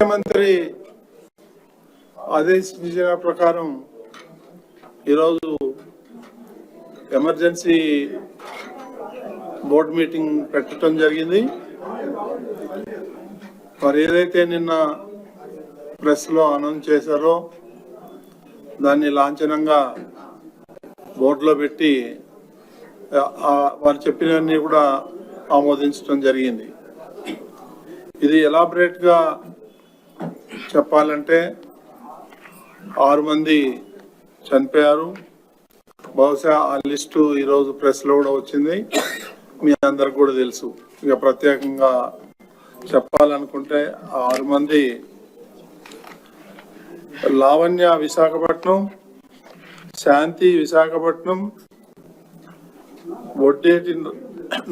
ముఖ్యమంత్రి ఆదేశించిన ప్రకారం ఈరోజు ఎమర్జెన్సీ బోర్డు మీటింగ్ పెట్టడం జరిగింది. మరి ఏదైతే నిన్న ప్రెస్లో అనౌన్స్ చేశారో దాన్ని లాంఛనంగా బోర్డులో పెట్టి వారు చెప్పినవన్నీ కూడా ఆమోదించడం జరిగింది. ఇది ఎలాబరేట్గా చెప్పాలంటే ఆరు మంది చనిపోయారు. బహుశా ఆ లిస్టు ఈరోజు ప్రెస్లో కూడా వచ్చింది. మీ అందరికి కూడా తెలుసు. ఇక ప్రత్యేకంగా చెప్పాలనుకుంటే ఆరు మంది లావణ్య విశాఖపట్నం శాంతి విశాఖపట్నం వడ్డేటి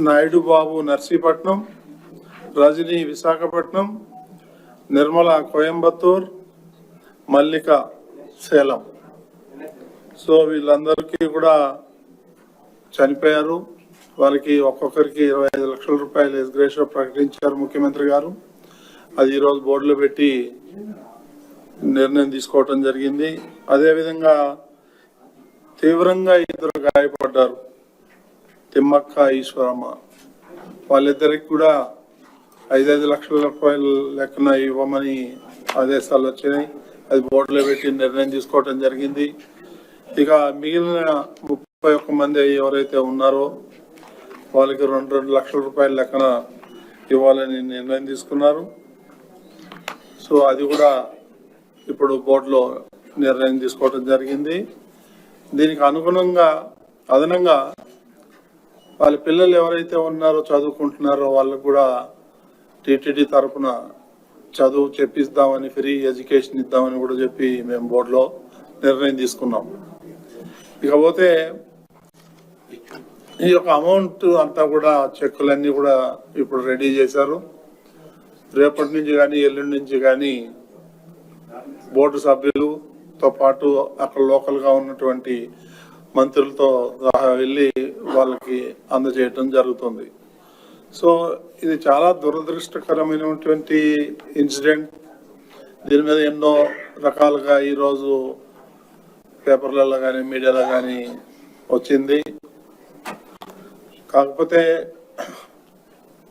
నాయుడు బాబు నర్సీపట్నం రజనీ విశాఖపట్నం నిర్మల కోయంబత్తూర్ మల్లిక సేలం. సో వీళ్ళందరికీ కూడా చనిపోయారు. వారికి ఒక్కొక్కరికి ఇరవై ఐదు లక్షల రూపాయలు ఎస్గ్రేషన్ ప్రకటించారు ముఖ్యమంత్రి గారు. అది ఈరోజు బోర్డులో పెట్టి నిర్ణయం తీసుకోవటం జరిగింది. అదేవిధంగా తీవ్రంగా ఇద్దరు గాయపడ్డారు. తిమ్మక్క ఈశ్వరమ్మ. వాళ్ళిద్దరికి కూడా ఐదైదు లక్షల రూపాయలు లెక్కన ఇవ్వమని ఆదేశాలు వచ్చినాయి. అది బోర్డులో పెట్టి నిర్ణయం తీసుకోవటం జరిగింది. ఇక మిగిలిన ముప్పై ఒక్క మంది ఎవరైతే ఉన్నారో వాళ్ళకి రెండు రెండు లక్షల రూపాయల లెక్కన ఇవ్వాలని నిర్ణయం తీసుకున్నారు. సో అది కూడా ఇప్పుడు బోర్డులో నిర్ణయం తీసుకోవడం జరిగింది. దీనికి అనుగుణంగా అదనంగా వాళ్ళ పిల్లలు ఎవరైతే ఉన్నారో చదువుకుంటున్నారో వాళ్ళకు కూడా టీటీడీ తరఫున చదువు చెప్పిస్తామని ఫ్రీ ఎడ్యుకేషన్ ఇద్దామని కూడా చెప్పి మేము బోర్డులో నిర్ణయం తీసుకున్నాం. ఇకపోతే ఈ యొక్క అమౌంట్ అంతా కూడా చెక్కులన్నీ కూడా ఇప్పుడు రెడీ చేశారు. రేపటి నుంచి కానీ ఎల్లుండి నుంచి కానీ బోర్డు సభ్యులతో పాటు అక్కడ లోకల్గా ఉన్నటువంటి మంత్రులతో వెళ్ళి వాళ్ళకి అందజేయటం జరుగుతుంది. సో ఇది చాలా దురదృష్టకరమైనటువంటి ఇన్సిడెంట్. దీని మీద ఎన్నో రకాలుగా ఈరోజు పేపర్లలో కానీ మీడియాలో కానీ వచ్చింది. కాకపోతే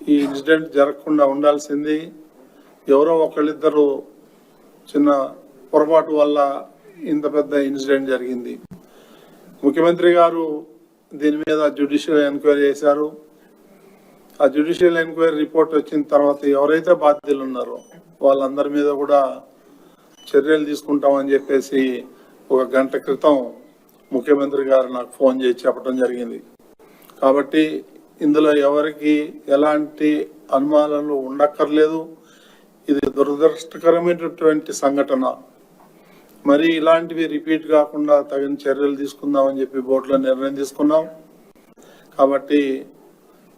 ఈ ఇన్సిడెంట్ జరగకుండా ఉండాల్సింది ఎవరో ఒకళ్ళిద్దరు చిన్న పొరపాటు వల్ల ఇంత పెద్ద ఇన్సిడెంట్ జరిగింది. ముఖ్యమంత్రి గారు దీని మీద జ్యుడిషియల్ ఎంక్వైరీ చేశారు. ఆ జ్యుడిషియల్ ఎంక్వైరీ రిపోర్ట్ వచ్చిన తర్వాత ఎవరైతే బాధ్యులు ఉన్నారో వాళ్ళందరి మీద కూడా చర్యలు తీసుకుంటామని చెప్పేసి ఒక గంట క్రితం ముఖ్యమంత్రి గారు నాకు ఫోన్ చేసి చెప్పడం జరిగింది. కాబట్టి ఇందులో ఎవరికి ఎలాంటి అనుమానాలు ఉండక్కర్లేదు. ఇది దురదృష్టకరమైనటువంటి సంఘటన. మరి ఇలాంటివి రిపీట్ కాకుండా తగిన చర్యలు తీసుకుందామని చెప్పి బోర్డులో నిర్ణయం తీసుకున్నాం. కాబట్టి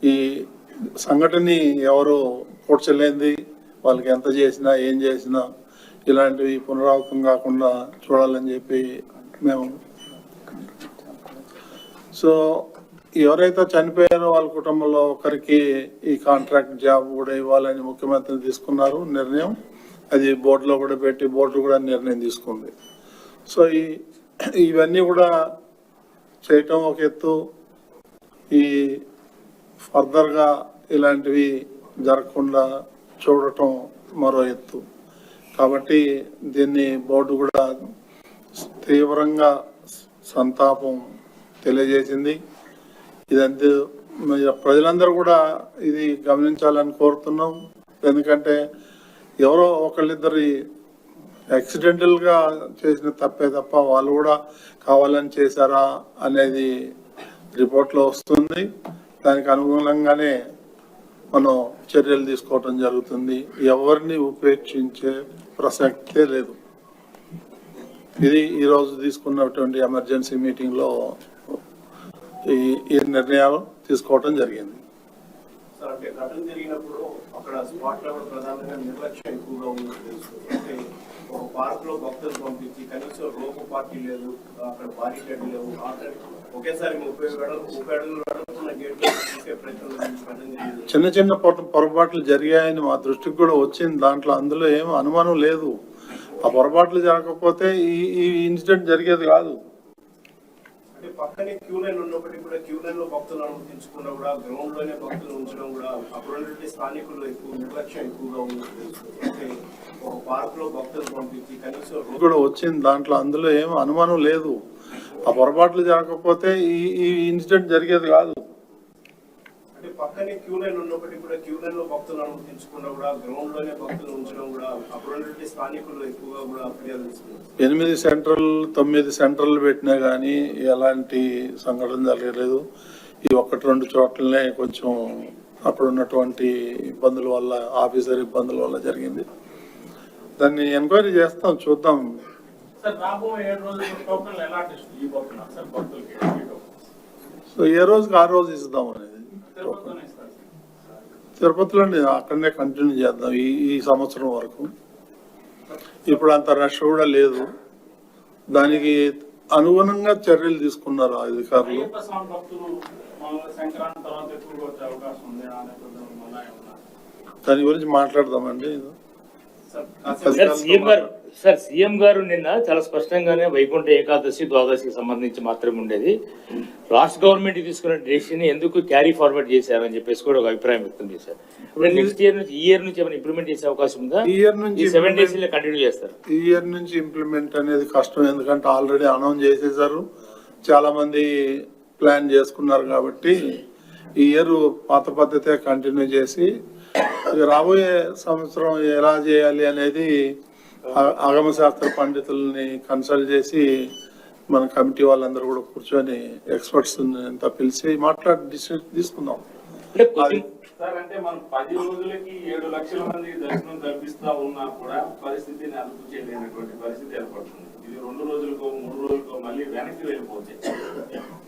ఈ సంఘటనని ఎవరు కూర్చలేంది వాళ్ళకి ఎంత చేసినా ఏం చేసినా ఇలాంటివి పునరావృతం కాకుండా చూడాలని చెప్పి మేము సో ఎవరైతే చనిపోయారో వాళ్ళ కుటుంబంలో ఒకరికి ఈ కాంట్రాక్ట్ జాబ్ కూడా ఇవ్వాలని ముఖ్యమంత్రి తీసుకున్నారు నిర్ణయం. అది బోర్డులో కూడా పెట్టి బోర్డు కూడా నిర్ణయం తీసుకుంది. సో ఈ ఇవన్నీ కూడా చేయటం ఒక ఎత్తు. ఈ ఫర్దర్గా ఇలాంటివి జరగకుండా చూడటం మరో ఎత్తు. కాబట్టి దీన్ని బోర్డు కూడా తీవ్రంగా సంతాపం తెలియజేసింది. ఇదంతే ప్రజలందరూ కూడా ఇది గమనించాలని కోరుతున్నాం. ఎందుకంటే ఎవరో ఒకళ్ళిద్దరి యాక్సిడెంటల్గా చేసిన తప్పే తప్ప వాళ్ళు కూడా కావాలని చేశారా అనేది రిపోర్ట్లో వస్తుంది. దానికి అనుగుణంగానే మనం చర్యలు తీసుకోవటం జరుగుతుంది. ఎవరిని ఉపేక్షించే ప్రసక్తే లేదు. ఇది ఈరోజు తీసుకున్నటువంటి ఎమర్జెన్సీ మీటింగ్లో ఈ ఈ నిర్ణయాలు తీసుకోవటం జరిగింది. జరిగినప్పుడు అక్కడ ప్రధానంగా నిర్లక్ష్యం ఉంది పార్క్లో భక్తులు పంపించి కనీసం రోపు పార్టీ లేదు అక్కడ బారికేడ్ లేవు ఆటలు ఒకేసారి ముప్పై అడుగులు ముప్పై అడుగులు అడుగుతున్న గేట్ తీసే ప్రయత్నం జరిగింది. చిన్న చిన్న పొర- పొరపాట్లు జరిగాయని మా దృష్టికి కూడా వచ్చింది. దాంట్లో అందులో ఏం అనుమానం లేదు. ఆ పొరపాట్లు జరగకపోతే ఈ ఈ ఇన్సిడెంట్ జరిగేది కాదు. పక్కనే క్యూ లైన్ ఉన్నప్పటికీ కూడా క్యూ లైన్లో భక్తులు అనుమతించకుండా కూడా గ్రౌండ్లోనే భక్తులు ఉంచడం కూడా ఉన్నటువంటి స్థానికులు ఎక్కువ నిర్లక్ష్యం ఎక్కువగా ఉంది అంటే ఒక పార్క్లో భక్తులు పంపించి కనీసం ఇది కూడా వచ్చింది. దాంట్లో అందులో ఏం అనుమానం లేదు. ఆ పొరపాట్లు జరగకపోతే ఈ ఈ ఇన్సిడెంట్ జరిగేది కాదు. పక్కనే క్యూ లైన్ ఉన్నప్పటికీ కూడా క్యూ లైన్లో భక్తులు అనుమతించకుండా కూడా గ్రౌండ్లోనే భక్తులు ఉంచడం కూడా ఉన్నటువంటి స్థానికులు ఎక్కువగా కూడా ఫిర్యాదు ఎనిమిది సెంట్రల్ తొమ్మిది సెంట్రల్ పెట్టినా కానీ ఎలాంటి సంఘటన జరగలేదు. ఈ ఒక్కటి రెండు చోట్లనే కొంచెం అక్కడ ఉన్నటువంటి ఇబ్బందుల వల్ల ఆఫీసర్ ఇబ్బందుల వల్ల జరిగింది. దాన్ని ఎంక్వైరీ చేస్తాం చూద్దాం. సో ఏ రోజుకి ఆ రోజు ఇస్తాం అనేది? తిరుపతిలోనే అక్కడనే కంటిన్యూ చేద్దాం ఈ ఈ సంవత్సరం వరకు. ఇప్పుడు అంత రష్ కూడా లేదు. దానికి అనుగుణంగా చర్యలు తీసుకున్నారు అధికారులు. దాని గురించి మాట్లాడదామండి. సార్ సీఎం గారు నిన్న చాలా స్పష్టంగానే వైకుంఠ ఏకాదశి ద్వాదశికి సంబంధించి మాత్రమే ఉండేది. రాష్ట్ర గవర్నమెంట్ తీసుకున్న డెసిషన్ ఎందుకు క్యారీ ఫార్వర్డ్ చేశారని చెప్పేసి కూడా ఒక అభిప్రాయం వ్యక్తం చేశారు. ఇప్పుడు నెక్స్ట్ ఇయర్ నుంచి ఈ ఇయర్ నుంచి ఏమైనా ఇంప్లిమెంట్ చేసే అవకాశం ఉందా? ఈ ఇయర్ నుంచి సెవెన్ డేస్ కంటిన్యూ చేస్తారు. ఈ ఇయర్ నుంచి ఇంప్లిమెంట్ అనేది కష్టం ఎందుకంటే ఆల్రెడీ అనౌన్స్ చేసేసారు చాలా మంది ప్లాన్ చేసుకున్నారు కాబట్టి ఈ ఇయర్ పాత పద్ధతే కంటిన్యూ చేసి రాబోయే సంవత్సరం ఎలా చేయాలి అనేది ఆ- ఆగమ శాస్త్ర పండితుల్ని కన్సల్ట్ చేసి మన కమిటీ వాళ్ళందరూ కూడా కూర్చొని ఎక్స్పర్ట్స్ అంతా పిలిచి మాట్లాడి డిసిషన్ తీసుకుందాం. అంటే కొద్ది సార్ అంటే మనం పది రోజులకి ఏడు లక్షల మంది దర్శనం కల్పిస్తా ఉన్నా కూడా పరిస్థితిని అదుపు చేయలేనటువంటి పరిస్థితి ఏర్పడుతుంది. ఇది రెండు రోజులకో మూడు రోజులకో మళ్ళీ వెనక్కి వెళ్ళిపోతే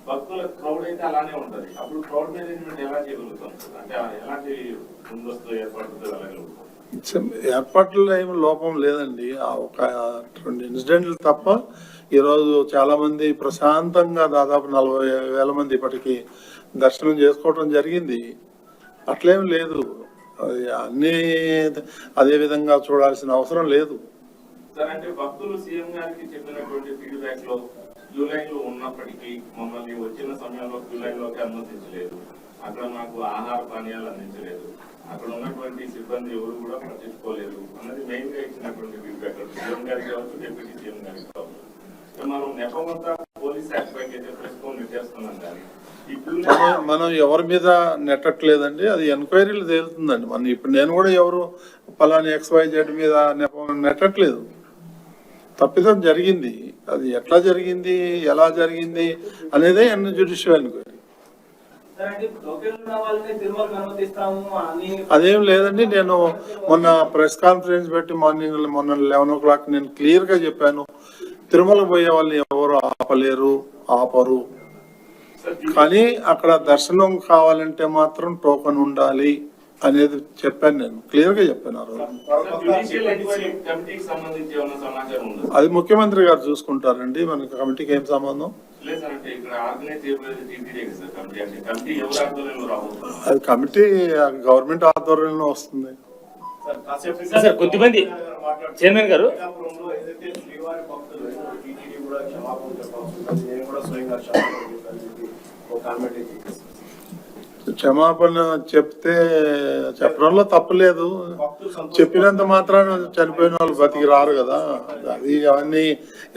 భక్తుల క్రౌడ్ అయితే అలానే ఉంటది. అప్పుడు క్రౌడ్ మేనేజ్మెంట్ ఎలా చేయగలుగుతాం? అంటే ఎలాంటి ముందస్తు వెళ్ళగలుగుతాం ఏర్పాట్లలో ఏమి లోపం లేదండి. ఆ ఒక రెండు ఇన్సిడెంట్లు తప్ప ఈరోజు చాలామంది ప్రశాంతంగా దాదాపు నలభై వేల మంది ఇప్పటికీ దర్శనం చేసుకోవడం జరిగింది. అట్లేం లేదు. అది అన్నీ అదేవిధంగా చూడాల్సిన అవసరం లేదు. అంటే భక్తులు సీఎం గారికి చెప్పినటువంటి ఫీడ్బ్యాక్లో ఉన్నప్పటికీ మమ్మల్ని వచ్చిన సమయంలో జూలైలోకి అనుమతించలేదు. అక్కడ మాకు ఆహార పానీయాలు అందించలేదు. అక్కడ ఉన్నటువంటి సిబ్బంది ఎవరు కూడా పట్టించుకోలేదు. అన్నది మెయిన్గా ఇచ్చినటువంటి ఫీడ్బ్యాక్ సీఎం గారికి కావచ్చు డిప్యూటీ సీఎం గారికి కావచ్చు. మనం నెపమంతా పోలీస్ యాక్ట్ పైకి అయితే ప్రెస్పోన్ చేస్తున్నాం కానీ మనం ఎవరి మీద నెట్టట్లేదండి అది ఎంక్వైరీలు తేలుతుందండి. మనం ఇప్పుడు నేను కూడా ఎవరు పలాని ఎక్స్వై జెడ్ మీద నెట్టట్లేదు. తప్పిదం జరిగింది. అది ఎట్లా జరిగింది ఎలా జరిగింది అనేదే ఎన్ జ్యుడిషియల్ ఎన్క్వైరీ అదేం లేదండి నేను మొన్న ప్రెస్ కాన్ఫరెన్స్ పెట్టి మార్నింగ్ మొన్న లెవెన్ ఓ క్లాక్ నేను క్లియర్గా చెప్పాను. తిరుమల పోయే వాళ్ళని ఎవరు ఆపలేరు ఆపరు. కానీ అక్కడ దర్శనం కావాలంటే మాత్రం టోకెన్ ఉండాలి. అనేది చెప్పాను నేను. క్లియర్గా చెప్పాను ఆ రోజు. జ్యుడిషియల్ ఎంక్వైరీ కమిటీకి సంబంధించి ఏమైనా సమాచారం ఉందా? అది ముఖ్యమంత్రి గారు చూసుకుంటారండి. మన కమిటీకి ఏం సంబంధం? అది కమిటీ గవర్నమెంట్ ఆధ్వర్యంలో వస్తుంది. సార్ కాసేపు సార్, సార్, కొద్దిమంది చైర్మన్ గారు. క్షమాపణ చెప్పాల్సి ఉంటుంది నేను కూడా స్వయంగా క్షమాపణ చెప్తే చెప్పడంలో తప్పలేదు చెప్పినంత మాత్రాన చనిపోయిన వాళ్ళు బతికి రారు కదా. అది అవన్నీ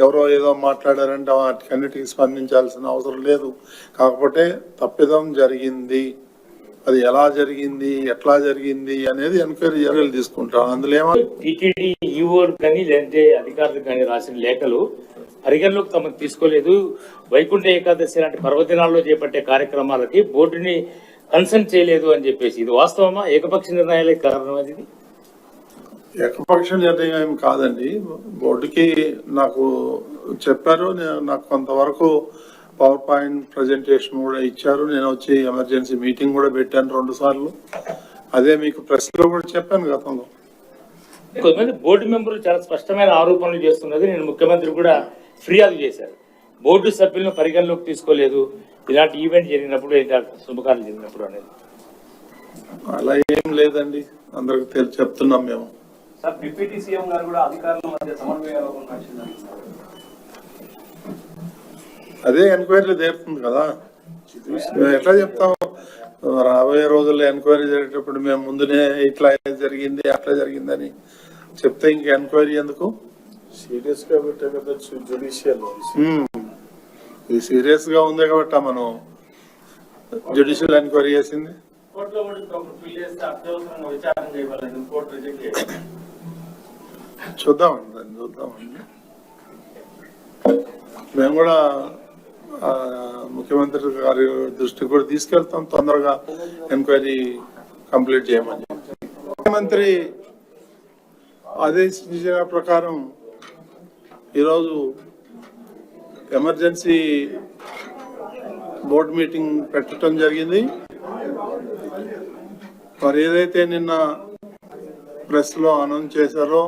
ఎవరో ఏదో మాట్లాడారంటే వాటికన్నిటికి స్పందించాల్సిన అవసరం లేదు. కాకపోతే తప్పిదం జరిగింది. అది ఎలా జరిగింది ఎట్లా జరిగింది అనేది ఎంక్వైరీ చర్యలు తీసుకుంటాం. అందులో ఏమో టీటీడీ ఈఓలు కానీ లేదంటే అధికారులు కానీ రాసిన లేఖలు పరిగణలోకి తమకు తీసుకోలేదు. వైకుంఠ ఏకాదశి లాంటి పర్వదినాల్లో చేపట్టే కార్యక్రమాలకి బోర్డుని కన్సల్ట్ చేయలేదు అని చెప్పేసి ఇది వాస్తవమా? ఏకపక్ష నిర్ణయాలే కారణం అది? ఏకపక్ష నిర్ణయం ఏం కాదండి. బోర్డుకి నాకు చెప్పారు నాకు కొంతవరకు పవర్ పాయింట్ ప్రజెంటేషన్ కూడా ఇచ్చారు. నేను వచ్చి ఎమర్జెన్సీ మీటింగ్ కూడా పెట్టాను రెండు సార్లు. అదే మీకు ప్రెస్లో కూడా చెప్పాను గతంలో. కొంతమంది బోర్డు మెంబర్లు చాలా స్పష్టమైన ఆరోపణలు చేస్తున్నది నేను ముఖ్యమంత్రి కూడా ఫిర్యాదు చేశారు. బోర్డు సభ్యులను పరిగణలోకి తీసుకోలేదు. ఇలాంటి ఈవెంట్ జరిగినప్పుడు ఇలాంటి శుభకార్యం జరిగినప్పుడు అనేది. అలా ఏం లేదండి. అందరికి తెలిసి చెప్తున్నాం మేము. సార్ డిప్యూటీ సీఎం గారు కూడా అధికారుల మధ్య సమన్వయ లోపం నడిచిందని అదే ఎంక్వైరీ తీరుతుంది కదా. మేము ఎట్లా చెప్తాం? రాబోయే రోజుల్లో ఎంక్వైరీ జరిగేటప్పుడు మేము ముందునే ఇట్లా జరిగింది అట్లా జరిగిందని చెప్తే ఇంక ఎంక్వైరీ ఎందుకు? సీరియస్గా పెట్టే కదా జుడిషియల్. ఇది సీరియస్గా ఉంది కాబట్టి మనం జ్యుడిషియల్ ఎంక్వైరీ చేసింది. చూద్దామండి దాన్ని చూద్దామండి మేము కూడా ముఖ్యమంత్రి గారి దృష్టికి కూడా తీసుకెళ్తాం. తొందరగా ఎంక్వైరీ కంప్లీట్ చేయమని ముఖ్యమంత్రి ఆదేశించిన ప్రకారం ఈరోజు ఎమర్జెన్సీ బోర్డు మీటింగ్ పెట్టడం జరిగింది. మరి ఏదైతే నిన్న ప్రెస్లో అనౌన్స్ చేశారో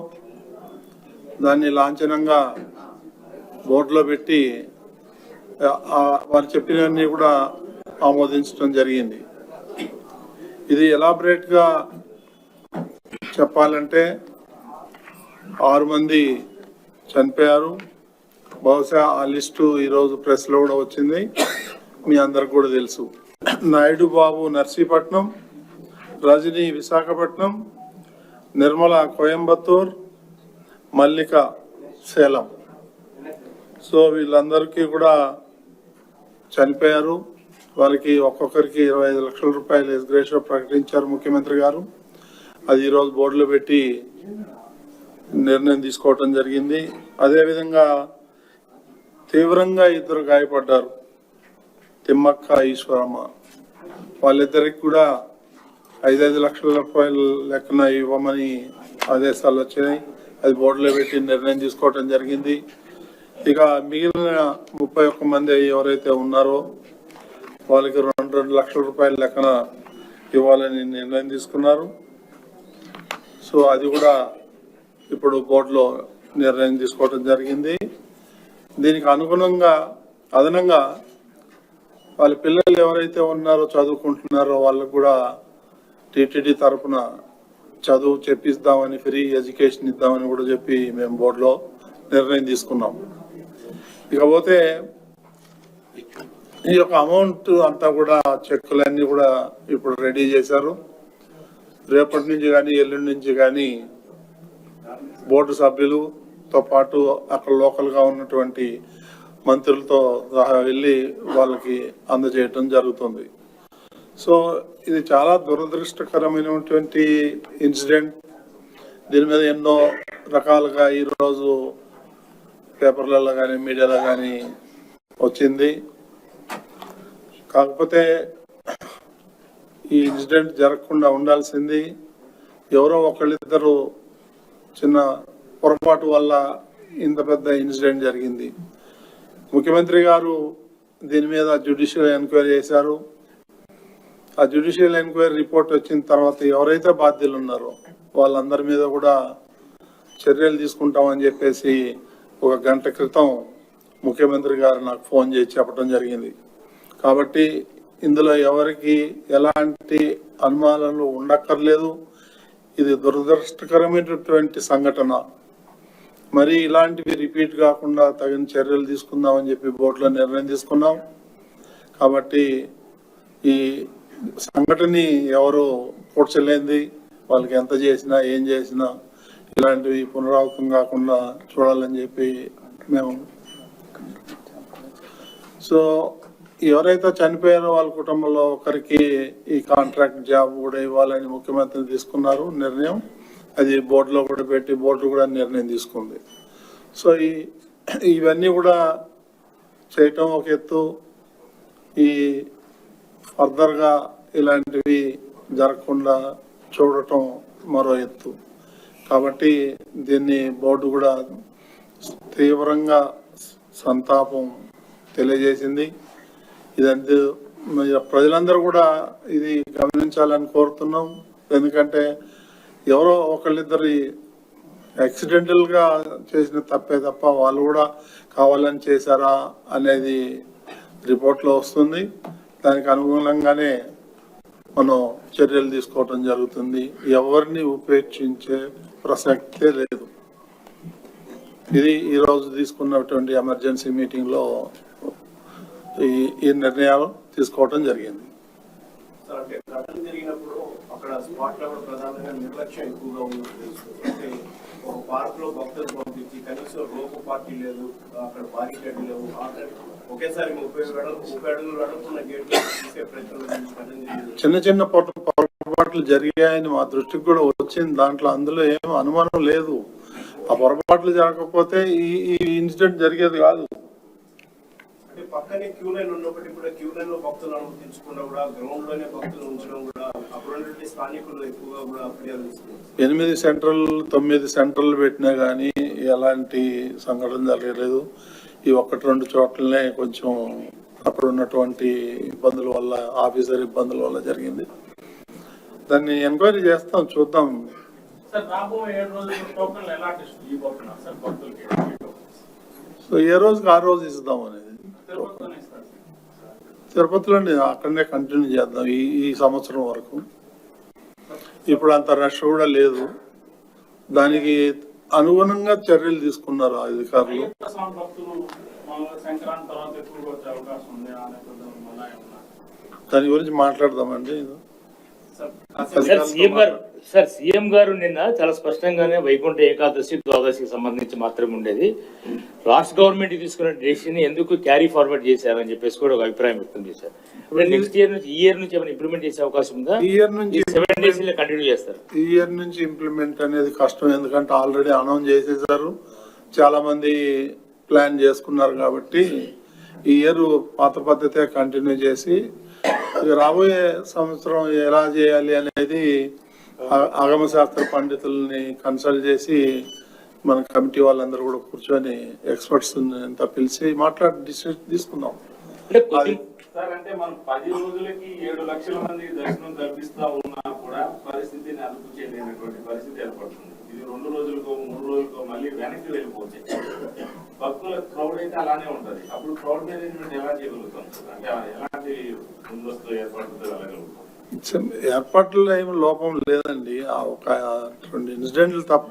దాన్ని లాంఛనంగా బోర్డులో పెట్టి వారు చెప్పినవన్నీ కూడా ఆమోదించడం జరిగింది. ఇది ఎలాబరేట్గా చెప్పాలంటే ఆరు మంది చనిపోయారు. బహుశా ఆ లిస్టు ఈరోజు ప్రెస్లో కూడా వచ్చింది. మీ అందరికి కూడా తెలుసు. నాయుడు బాబు నర్సీపట్నం రజనీ విశాఖపట్నం నిర్మల కోయంబత్తూర్ మల్లిక సేలం. సో వీళ్ళందరికీ కూడా చనిపోయారు. వారికి ఒక్కొక్కరికి ఇరవై ఐదు లక్షల రూపాయలు ఎస్గ్రేషన్ ప్రకటించారు ముఖ్యమంత్రి గారు. అది ఈరోజు బోర్డులో పెట్టి నిర్ణయం తీసుకోవటం జరిగింది. అదేవిధంగా తీవ్రంగా ఇద్దరు గాయపడ్డారు. తిమ్మక్క ఈశ్వరమ్మ. వాళ్ళిద్దరికి కూడా ఐదైదు లక్షల రూపాయలు లెక్కన ఇవ్వమని ఆదేశాలు వచ్చినాయి. అది బోర్డులో పెట్టి నిర్ణయం తీసుకోవటం జరిగింది. ఇక మిగిలిన ముప్పై ఒక్క మంది ఎవరైతే ఉన్నారో వాళ్ళకి రెండు రెండు లక్షల రూపాయల లెక్కన ఇవ్వాలని నిర్ణయం తీసుకున్నారు. సో అది కూడా ఇప్పుడు బోర్డులో నిర్ణయం తీసుకోవటం జరిగింది. దీనికి అనుగుణంగా అదనంగా వాళ్ళ పిల్లలు ఎవరైతే ఉన్నారో చదువుకుంటున్నారో వాళ్ళకు కూడా టీటీడీ తరఫున చదువు చెప్పిస్తామని ఫ్రీ ఎడ్యుకేషన్ ఇద్దామని కూడా చెప్పి మేము బోర్డులో నిర్ణయం తీసుకున్నాం. ఇకపోతే ఈ యొక్క అమౌంట్ అంతా కూడా చెక్కులన్నీ కూడా ఇప్పుడు రెడీ చేశారు. రేపటి నుంచి కానీ ఎల్లుండి నుంచి కానీ బోర్డు సభ్యులు తో పాటు అక్కడ లోకల్గా ఉన్నటువంటి మంత్రులతో సహా వెళ్ళి వాళ్ళకి అందజేయటం జరుగుతుంది. సో ఇది చాలా దురదృష్టకరమైనటువంటి ఇన్సిడెంట్. దీని మీద ఎన్నో రకాలుగా ఈరోజు పేపర్లలో కానీ మీడియాలో కానీ వచ్చింది. కాకపోతే ఈ ఇన్సిడెంట్ జరగకుండా ఉండాల్సింది ఎవరో ఒకళ్ళిద్దరు చిన్న పొరపాటు వల్ల ఇంత పెద్ద ఇన్సిడెంట్ జరిగింది. ముఖ్యమంత్రి గారు దీని మీద జ్యుడిషియల్ ఎంక్వైరీ చేశారు. ఆ జ్యుడిషియల్ ఎంక్వైరీ రిపోర్ట్ వచ్చిన తర్వాత ఎవరైతే బాధ్యులు ఉన్నారో వాళ్ళందరి మీద కూడా చర్యలు తీసుకుంటామని చెప్పేసి ఒక గంట క్రితం ముఖ్యమంత్రి గారు నాకు ఫోన్ చేసి చెప్పడం జరిగింది. కాబట్టి ఇందులో ఎవరికి ఎలాంటి అనుమానాలు ఉండక్కర్లేదు. ఇది దురదృష్టకరమైనటువంటి సంఘటన. మరి ఇలాంటివి రిపీట్ కాకుండా తగిన చర్యలు తీసుకుందామని చెప్పి బోర్డులో నిర్ణయం తీసుకున్నాం. కాబట్టి ఈ సంఘటనని ఎవరు పూడ్చలేంది వాళ్ళకి ఎంత చేసినా ఏం చేసినా ఇలాంటివి పునరావృతం కాకుండా చూడాలని చెప్పి మేము సో ఎవరైతే చనిపోయారో వాళ్ళ కుటుంబంలో ఒకరికి ఈ కాంట్రాక్ట్ జాబ్ కూడా ఇవ్వాలని ముఖ్యమంత్రి తీసుకున్నారు నిర్ణయం. అది బోర్డులో కూడా పెట్టి బోర్డు కూడా నిర్ణయం తీసుకుంది. సో ఈ ఇవన్నీ కూడా చేయటం ఒక ఎత్తు. ఈ ఫర్దర్గా ఇలాంటివి జరగకుండా చూడటం మరో ఎత్తు. కాబట్టి దీన్ని బోర్డు కూడా తీవ్రంగా సంతాపం తెలియజేసింది. ఇదంతా ప్రజలందరూ కూడా ఇది గమనించాలని కోరుతున్నాం. ఎందుకంటే ఎవరో ఒకళ్ళిద్దరి యాక్సిడెంటల్గా చేసిన తప్పే తప్ప వాళ్ళు కూడా కావాలని చేశారా అనేది రిపోర్ట్లో వస్తుంది. దానికి అనుగుణంగానే మనం చర్యలు తీసుకోవటం జరుగుతుంది. ఎవరిని ఉపేక్షించే ప్రసక్తే లేదు. ఇది ఈరోజు తీసుకున్నటువంటి ఎమర్జెన్సీ మీటింగ్లో ఈ ఈ నిర్ణయాలు తీసుకోవటం జరిగింది సార్ అంటే ఘటన జరిగినప్పుడు అక్కడ స్పాట్లో కూడా ప్రధానంగా నిర్లక్ష్యం ఎక్కువగా ఉన్నట్టు తెలుస్తుంది అంటే ఒక పార్క్లో భక్తులు పంపించి కనీసం రోపు పార్టీ లేదు అక్కడ బారికేడ్ లేవు అక్కడ ఒకేసారి ముప్పై అడుగు ముప్పై అడుగులు అడుగుతున్న గేట్లు తీసే ప్రయత్నం చిన్న చిన్న పొర- పొరపాట్లు జరిగాయని మా దృష్టికి కూడా వచ్చింది. దాంట్లో అందులో ఏం అనుమానం లేదు. ఆ పొరపాట్లు జరగకపోతే ఈ ఈ ఇన్సిడెంట్ జరిగేది కాదు. పక్కనే క్యూ లైన్ ఉన్నప్పటికీ కూడా క్యూ లైన్లో భక్తులు అనుమతించకుండా కూడా గ్రౌండ్లోనే భక్తులు ఉంచడం కూడా ఉన్నటువంటి స్థానికులు ఎక్కువగా కూడా ఫిర్యాదు ఎనిమిది సెంట్రల్ తొమ్మిది సెంట్రల్ పెట్టినా గానీ ఎలాంటి సంఘటన జరగలేదు. ఈ ఒక్కటి రెండు చోట్లనే కొంచెం అక్కడ ఉన్నటువంటి ఇబ్బందుల వల్ల ఆఫీసర్ ఇబ్బందుల వల్ల జరిగింది. దాన్ని ఎంక్వైరీ చేస్తాం చూద్దాం. సో ఏ రోజుకి ఆ రోజు ఇద్దాం అనేది. తిరుపతిలోనే అక్కడనే కంటిన్యూ చేద్దాం ఈ ఈ సంవత్సరం వరకు. ఇప్పుడు అంత రష్ కూడా లేదు. దానికి అనుగుణంగా చర్యలు తీసుకున్నారు అధికారులు. దాని గురించి మాట్లాడదామండి. సార్ సీఎం గారు సార్ సీఎం గారు నిన్న చాలా స్పష్టంగానే వైకుంఠ ఏకాదశి ద్వాదశికి సంబంధించి మాత్రమే ఉండేది. రాష్ట్ర గవర్నమెంట్ తీసుకున్న డెసిషన్ ఎందుకు క్యారీ ఫార్వర్డ్ చేశారని చెప్పేసి కూడా ఒక అభిప్రాయం వ్యక్తం చేశారు. అంటే నెక్స్ట్ ఇయర్ నుంచి ఈ ఇయర్ నుంచి ఏమైనా ఇంప్లిమెంట్ చేసే అవకాశం ఉందా? ఈ ఇయర్ నుంచి సెవెన్ డేస్ కంటిన్యూ చేస్తారు. ఈ ఇయర్ నుంచి ఇంప్లిమెంట్ అనేది కష్టం ఎందుకంటే ఆల్రెడీ అనౌన్స్ చేసేసారు. చాలా మంది ప్లాన్ చేసుకున్నారు కాబట్టి ఈ ఇయర్ పాత పద్ధతే కంటిన్యూ చేసి రాబోయే సంవత్సరం ఎలా చేయాలి అనేది ఆ- ఆగమ శాస్త్ర పండితుల్ని కన్సల్ట్ చేసి మన కమిటీ వాళ్ళందరూ కూడా కూర్చొని ఎక్స్పర్ట్స్ అంతా పిలిచి మాట్లాడి డిసిషన్ తీసుకుందాం. సార్ అంటే మనం పది రోజులకి ఏడు లక్షల మంది దర్శనం కల్పిస్తా ఉన్నా కూడా పరిస్థితిని అదుపు చేయలేనటువంటి పరిస్థితి ఏర్పడుతుంది. ఇది రెండు రోజులకో మూడు రోజులకో మళ్ళీ వెనక్కి వెళ్ళిపోతాయి భక్తుల క్రౌడ్ అయితే అలానే ఉంటది. అప్పుడు క్రౌడ్ మేనేజ్మెంట్ ఎలా చేయగలుగుతాం? అంటే ఎలాంటి ముందస్తు ఏర్పాట్లు వెళ్ళగలుగుతాం? ఏర్పాట్లలో ఏమి లోపం లేదండి. ఆ ఒక రెండు ఇన్సిడెంట్లు తప్ప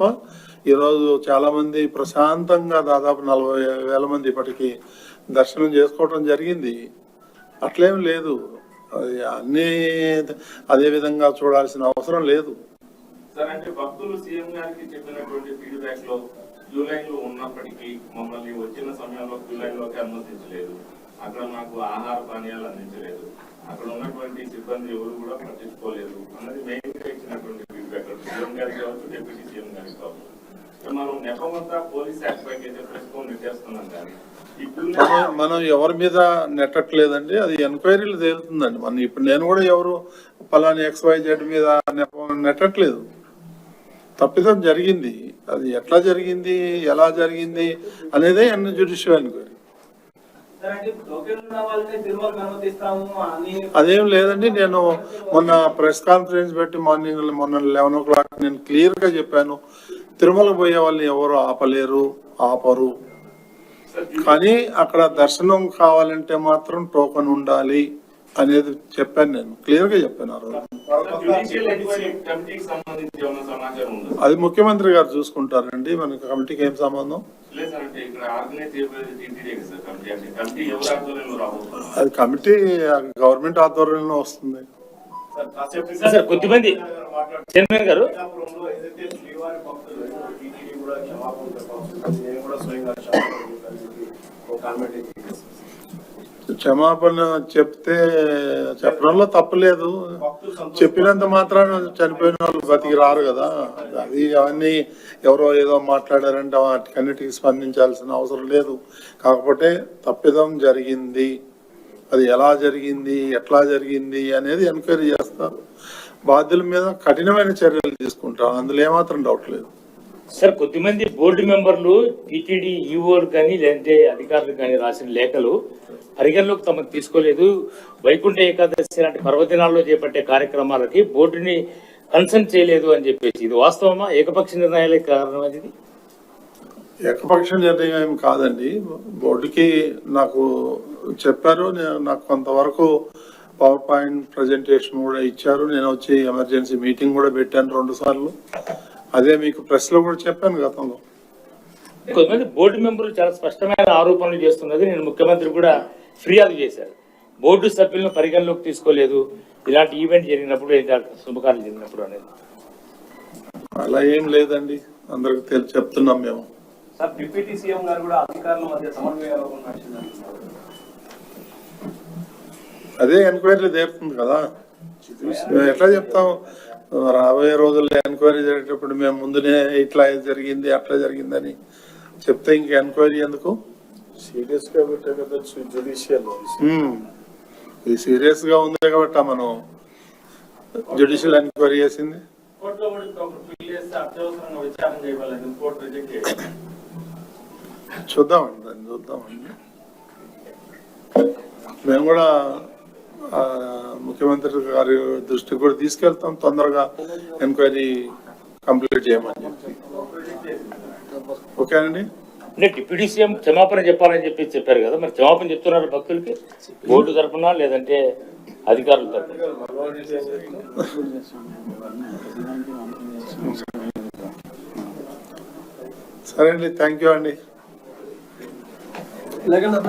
ఈరోజు చాలా మంది ప్రశాంతంగా దాదాపు నలభై వేల మంది ఇప్పటికి దర్శనం చేసుకోవడం జరిగింది. అట్లేం లేదు. అది అన్ని అదే విధంగా చూడాల్సిన అవసరం లేదు. సార్ అంటే భక్తులు సీఎం గారికి చెప్పినటువంటి ఫీడ్బ్యాక్లో జూలైలో ఉన్నప్పటికీ మమ్మల్ని వచ్చిన సమయంలో జూలైలోకి అనుమతించలేదు. అక్కడ మాకు ఆహార పానీయాలు అందించలేదు. అక్కడ ఉన్నటువంటి సిబ్బంది ఎవరు కూడా పట్టించుకోలేదు అన్నది మెయిన్గా ఇచ్చినటువంటి ఫీడ్బ్యాక్. సీఎం గారికి కావచ్చు డిప్యూటీ సీఎం గారికి కావచ్చు. మనం నెపమంతా పోలీస్ యాక్ట్ పైకి అయితే ప్రస్తుతం నెట్టేస్తున్నాం కానీ మనం ఎవరి మీద నెట్టట్లేదండి. అది ఎంక్వైరీలు తేలుతుందండి. మనం ఇప్పుడు నేను కూడా ఎవరు పలాని ఎక్స్ వై జెడ్ మీద నెట్టట్లేదు. తప్పిదం జరిగింది. అది ఎట్లా జరిగింది? ఎలా జరిగింది? అనేదే అన్ని జ్యుడిషియల్ ఎంక్వైరీ అదేం లేదండి నేను మొన్న ప్రెస్ కాన్ఫరెన్స్ పెట్టి మార్నింగ్ మొన్న లెవెన్ ఓ క్లాక్ నేను క్లియర్గా చెప్పాను. తిరుమల పోయే వాళ్ళని ఎవరు ఆపలేరు ఆపరు. కానీ అక్కడ దర్శనం కావాలంటే మాత్రం టోకెన్ ఉండాలి. అనేది చెప్పాను నేను. క్లియర్గా చెప్పాను ఆ రోజు. జ్యుడిషియల్ ఎంక్వైరీ కమిటీకి సంబంధించి ఏమైనా సమాచారం ఉందా? అది ముఖ్యమంత్రి గారు చూసుకుంటారండి. మనకి కమిటీకి ఏం సంబంధం? అది కమిటీ గవర్నమెంట్ ఆధ్వర్యంలో వస్తుంది. సార్ కాసేపు సార్, కొద్దిమంది- చైర్మన్ గారు. కూడా క్షమాపణ చెప్తే చెప్పడంలో తప్పలేదు చెప్పినంత మాత్రాన చనిపోయిన వాళ్ళు బతికి రారు కదా. అది అవన్నీ ఎవరో ఏదో మాట్లాడారంటే వాటికన్నిటికీ స్పందించాల్సిన అవసరం లేదు. కాకపోతే తప్పిదం జరిగింది. అది ఎలా జరిగింది ఎట్లా జరిగింది అనేది ఎంక్వైరీ చేస్తారు. బాధ్యుల మీద కఠినమైన చర్యలు తీసుకుంటారు. అందులో ఏమాత్రం డౌట్ లేదు. సార్ కొద్దిమంది బోర్డు మెంబర్లు టీటీడీ ఈఓలు కానీ లేదంటే అధికారులు కానీ రాసిన లేఖలు పరిగణలోకి తమకు తీసుకోలేదు. వైకుంఠ ఏకాదశి లాంటి పర్వదినాల్లో చేపట్టే కార్యక్రమాలకి బోర్డుని కన్సల్ట్ చేయలేదు అని చెప్పేసి. ఇది వాస్తవమా? ఏకపక్ష నిర్ణయాలే కారణం అది? ఏకపక్ష నిర్ణయం ఏమి కాదండి. బోర్డుకి నాకు చెప్పారు. నేను నాకు కొంతవరకు పవర్ పాయింట్ ప్రజెంటేషన్ కూడా ఇచ్చారు. నేను వచ్చి ఎమర్జెన్సీ మీటింగ్ కూడా పెట్టాను రెండు సార్లు. అదే మీకు ప్రెస్లో కూడా చెప్పాను గతంలో. కొంతమంది బోర్డు మెంబర్లు చాలా స్పష్టమైన ఆరోపణలు చేస్తున్నది నేను ముఖ్యమంత్రి కూడా ఫిర్యాదు చేశారు. బోర్డు సభ్యులను పరిగణలోకి తీసుకోలేదు. ఇలాంటి ఈవెంట్ జరిగినప్పుడు శుభకార్యం జరిగినప్పుడు అనేది? అలా ఏం లేదండి. అందరికి తెలిసి చెప్తున్నాం మేము. సార్ డిప్యూటీ సీఎం గారు కూడా అధికారుల మధ్య సమన్వయం నడిచిందంటున్నారు అదే ఎంక్వైరీ తీరుతుంది కదా. ఎట్లా చెప్తాం? రాబోయే రోజుల్లో ఎంక్వైరీ జరిగేటప్పుడు మేము ముందునే ఇట్లా జరిగింది అట్లా జరిగిందని చెప్తే ఇంక ఎంక్వైరీ ఎందుకు? సీరియస్గా పెట్టే కదా జ్యుడిషియల్. ఇది సీరియస్గా ఉంది కాబట్టి మనం జ్యుడిషియల్ ఎంక్వైరీ చేసింది. చూద్దామండి దాన్ని చూద్దామండి. మేము కూడా ముఖ్యమంత్రి గారి దృష్టికి కూడా తీసుకెళ్తాం. తొందరగా ఎంక్వైరీ కంప్లీట్ చేయమని చెప్పి. ఓకే అండి అంటే డిప్యూటీ సీఎం క్షమాపణ చెప్పాలని చెప్పి చెప్పారు కదా మరి క్షమాపణ చెప్తున్నారు భక్తులకి? బోర్డు తరపున లేదంటే అధికారుల తరపున? సరే అండి థ్యాంక్ యూ అండి. లేకుండా